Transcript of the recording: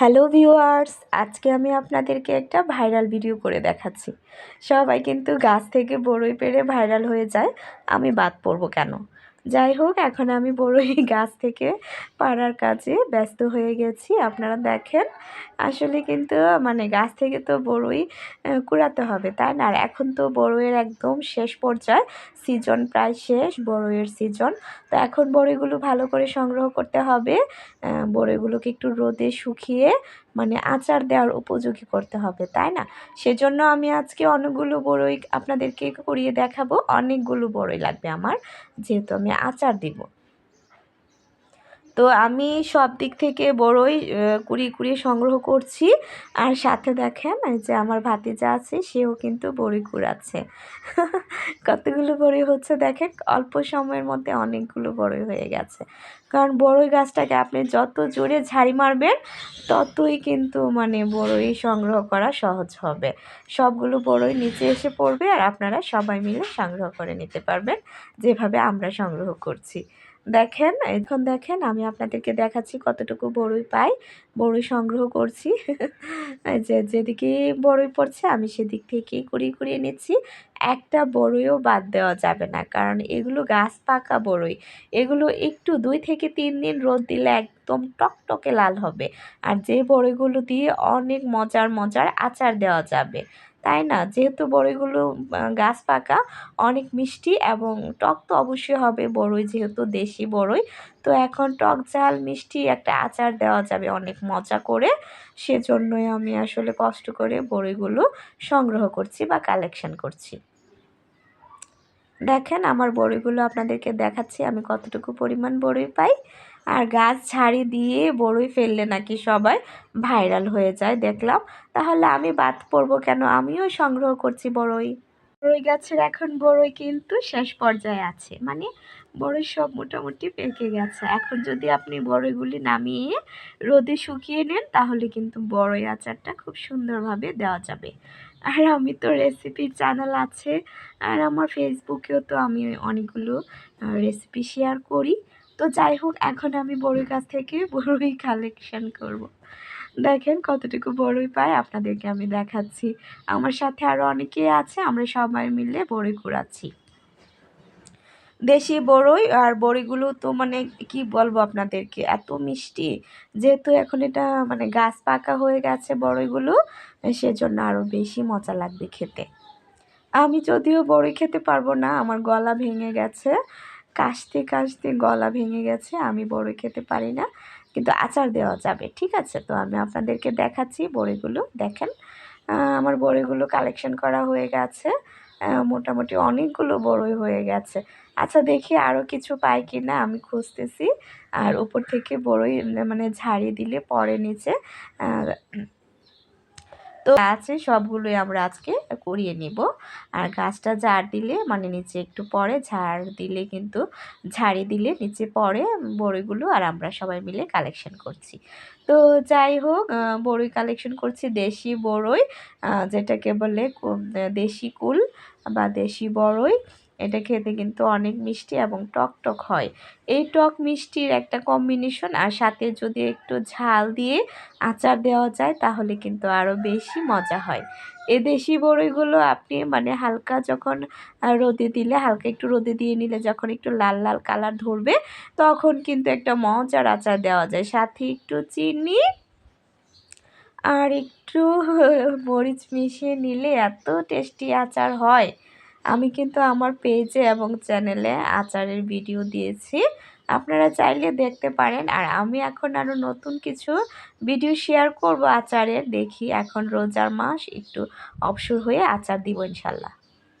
Hello viewers, আজকে আমি আপনাদেরকে একটা ভাইরাল ভিডিও করে দেখাচ্ছি। সবাই কিন্তু গাছ থেকে বড়ই পেরে ভাইরাল হয়ে যায়, আমি বাদ পড়ব কেন? যাই হোক, এখন আমি বড়ই গাছ থেকে পাড়ার কাজে ব্যস্ত হয়ে গেছি, আপনারা দেখেন। আসলে কিন্তু মানে গাছ থেকে তো বড়ই কুড়াতে হবে, তাই না? আর এখন তো বড়ইয়ের একদম শেষ পর্যায়ে সিজন প্রায় শেষ, বড়ইয়ের সিজন তো এখন বড়িগুলো ভালো করে সংগ্রহ করতে হবে বড়িগুলোকে একটু রোদে শুকিয়ে মানে আচার দেওয়ার উপযোগী করতে হবে, তাই না? সেজন্য আমি আজকে অনেকগুলো বড়ই আপনাদেরকে করিয়ে দেখাবো, অনেকগুলো বড়ই লাগবে আমার, যেহেতু আমি আচার দিব। তো আমি সব দিক থেকে বড়ই কুড়িয়ে কুড়িয়ে সংগ্রহ করছি। আর সাথে দেখেন যে আমার ভাতিজা আছে, সেও কিন্তু বড়ি কুড়াচ্ছে। কতগুলো বড়ি হচ্ছে দেখেন, অল্প সময়ের মধ্যে অনেকগুলো বড়ই হয়ে গেছে। কারণ বড়ই গাছটাকে আপনি যত জোরে ঝাড়ি মারবেন, ততই কিন্তু মানে বড়ই সংগ্রহ করা সহজ হবে। সবগুলো বড়ই নিচে এসে পড়বে, আর আপনারা সবাই মিলে সংগ্রহ করে নিতে পারবেন, যেভাবে আমরা সংগ্রহ করছি। দেখেন, এখন দেখেন আমি আপনাদেরকে দেখাচ্ছি কতটুকু বড়ই পাই, বড়ই সংগ্রহ করছি। যে যেদিকে বড়ই পড়ছে আমি সেদিক থেকেই কুড়িয়ে কুড়িয়ে নিচ্ছি। একটা বড়ইও বাদ দেওয়া যাবে না, কারণ এগুলো গাছ পাকা বড়ই। এগুলো একটু দুই থেকে তিন দিন রোদ দিলে একদম টকটকে লাল হবে। আর যে বড়িগুলো দিয়ে অনেক মজার মজার আচার দেওয়া যাবে। তাই না? যেহেতু বড়ইগুলো গাছ পাকা, অনেক মিষ্টি এবং টক তো অবশ্যই হবে। বড়ই যেহেতু দেশি বড়ই, তো এখন টক ঝাল, মিষ্টি একটা আচার দেওয়া যাবে অনেক মজা করে। সেজন্যই আমি আসলে কষ্ট করে বড়িগুলো সংগ্রহ করছি বা কালেকশন করছি। দেখেন, আমার বড়িগুলো আপনাদেরকে দেখাচ্ছি। আমি কতটুকু পরিমাণ বড়ি পাই। আর গাছ ঝাড়ি দিয়ে বড়ই ফেললে নাকি সবাই ভাইরাল হয়ে যায়, দেখলাম। তাহলে আমি বাদ পড়ব কেন? আমিও সংগ্রহ করছি বড়ই। বড়ই গাছের এখন বড়ই কিন্তু শেষ পর্যায়ে আছে। মানে বড়ই সব মোটামুটি পেকে গেছে। এখন যদি আপনি বড়ইগুলি নামিয়ে রোদে শুকিয়ে নেন, তাহলে কিন্তু বড়ই আচারটা খুব সুন্দরভাবে দেওয়া যাবে। আর আমি তো রেসিপির চ্যানেল আছে। আর আমার ফেসবুকেও তো আমি অনেকগুলো রেসিপি শেয়ার করি। তো যাই হোক, এখন আমি বড়ই গাছ থেকে বড়ই কালেকশন করব। দেখেন কতটুকু বড়ই পাই আপনাদেরকে আমি দেখাচ্ছি। আমার সাথে আরও অনেকেই আছে, আমরা সবাই মিলে বড়ই কুড়াচ্ছি দেশি বড়ই আর বড়িগুলো তো মানে কি বলব আপনাদেরকে, এত মিষ্টি। যেহেতু এখন এটা মানে গাছ পাকা হয়ে গেছে বড়ইগুলো সেজন্য আরও বেশি মজা লাগবে খেতে। আমি যদিও বড়ি খেতে পারব না, আমার গলা ভেঙে গেছে কাশতে কাশতে গলা ভেঙে গেছে, আমি বড়ি খেতে পারি না। কিন্তু আচার দেওয়া যাবে, ঠিক আছে? তো আমি আপনাদেরকে দেখাচ্ছি বড়িগুলো, দেখেন। আমার বড়িগুলো কালেকশন করা হয়ে গেছে। মোটামুটি অনেকগুলো বড়ই হয়ে গেছে। আচ্ছা দেখি আরও কিছু পাই কি না আমি খুঁজতেছি। আর উপর থেকে বড়ই মানে ঝাড়ি দিলে পরে নিচে তো আছে, সবগুলোই আমরা আজকে করিয়ে নিব। আর গাছটা ঝাড় দিলে মানে নিচে একটু পরে ঝাড় দিলে কিন্তু, ঝাড়ি দিলে নিচে পরে বড়িগুলো আর আমরা সবাই মিলে কালেকশন করছি। তো যাই হোক বড়ই কালেকশন করছি দেশি বড়ই যেটাকে বলে দেশি কুল বা দেশি বড়ই। এটা খেতে কিন্তু অনেক মিষ্টি এবং টক টক হয়। এই টক মিষ্টির একটা কম্বিনেশন আর সাথে যদি একটু ঝাল দিয়ে আচার দেওয়া যায় তাহলে কিন্তু আরও বেশি মজা হয়। এ দেশি বড়ইগুলো আপনি মানে হালকা যখন রোদে দিলে, হালকা একটু রোদে দিয়ে নিলে যখন একটু লাল লাল কালার ধরবে, তখন কিন্তু একটা মজার আচার দেওয়া যায়। সাথে একটু চিনি আর একটু মরিচ মিশিয়ে নিলে এত টেস্টি আচার হয়। আমি কিন্তু আমার পেজে এবং চ্যানেলে আচারের ভিডিও দিয়েছি। আপনারা চাইলে দেখতে পারেন। আর আমি এখন আরও নতুন কিছু ভিডিও শেয়ার করব আচারের দেখি এখন রোজার মাস, একটু অবসর হয়ে আচার দিব ইনশাল্লাহ।